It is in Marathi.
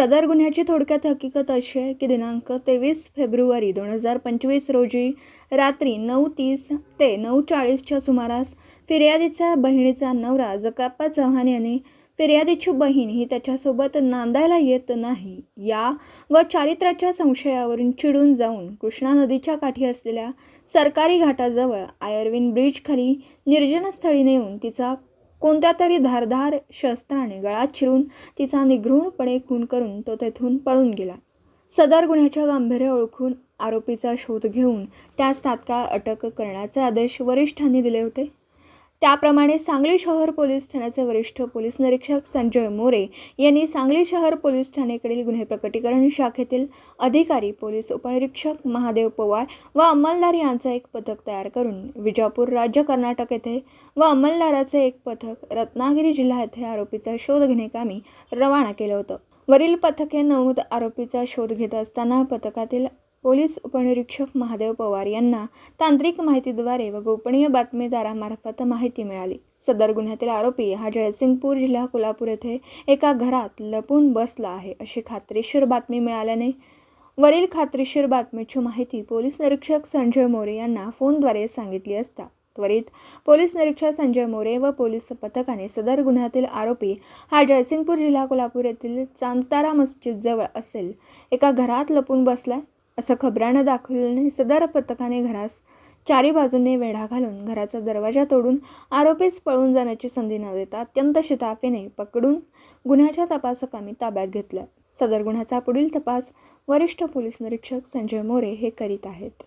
सदर गुन्ह्याची थोडक्यात हकीकत अशी आहे की दिनांक तेवीस फेब्रुवारी दोन हजार पंचवीस रोजी रात्री नऊ तीस ते नऊ चाळीसच्या सुमारास फिर्यादीच्या बहिणीचा नवरा जकाप्पा चव्हाण यांनी फिर्यादीची बहीण ही त्याच्यासोबत नांदायला येत नाही. या व चारित्र्याच्या संशयावरून चिडून जाऊन कृष्णा नदीच्या काठी असलेल्या सरकारी घाटाजवळ आयर्विन ब्रिजखाली निर्जनस्थळी नेऊन तिचा कोणत्या तरी धारधार शस्त्राने गळा चिरून तिचा निघृणपणे खून करून तो तेथून पळून गेला. सदर गुन्ह्याच्या गांभीर्य ओळखून आरोपीचा शोध घेऊन त्यास तात्काळ अटक करण्याचे आदेश वरिष्ठांनी दिले होते. त्याप्रमाणे सांगली शहर पोलीस ठाण्याचे वरिष्ठ पोलीस निरीक्षक संजय मोरे यांनी सांगली शहर पोलीस ठाणेकडील गुन्हे प्रकटीकरण शाखेतील अधिकारी पोलीस उपनिरीक्षक महादेव पवार व अंमलदार यांचा एक पथक तयार करून विजापूर राज्य कर्नाटक येथे व अंमलदाराचे एक पथक रत्नागिरी जिल्हा येथे आरोपीचा शोध घेणेकामी रवाना केलं होतं. वरील पथके नमूद आरोपीचा शोध घेत असताना पथकातील पोलीस उपनिरीक्षक महादेव पवार यांना तांत्रिक माहितीद्वारे व गोपनीय बातमीदारामार्फत माहिती मिळाली. सदर गुन्ह्यातील आरोपी हा जयसिंगपूर जिल्हा कोल्हापूर येथे एका घरात लपून बसला आहे अशी खात्रीशीर बातमी मिळाल्याने वरील खात्रीशीर बातमीची माहिती पोलीस निरीक्षक संजय मोरे यांना फोनद्वारे सांगितली असता. त्वरित पोलीस निरीक्षक संजय मोरे व पोलीस पथकाने सदर गुन्ह्यातील आरोपी हा जयसिंगपूर जिल्हा कोल्हापूर येथील चांदतारा मस्जिदजवळ असेल एका घरात लपून बसला. असं खबरानं दाखवल्याने सदर पथकाने घरास चारी बाजूने वेढा घालून घराचा दरवाजा तोडून आरोपीस पळून जाण्याची संधी न देता अत्यंत शिताफीने पकडून गुन्ह्याच्या तपासकामी ताब्यात घेतलं सदर गुन्ह्याचा पुढील तपास वरिष्ठ पोलीस निरीक्षक संजय मोरे हे करीत आहेत.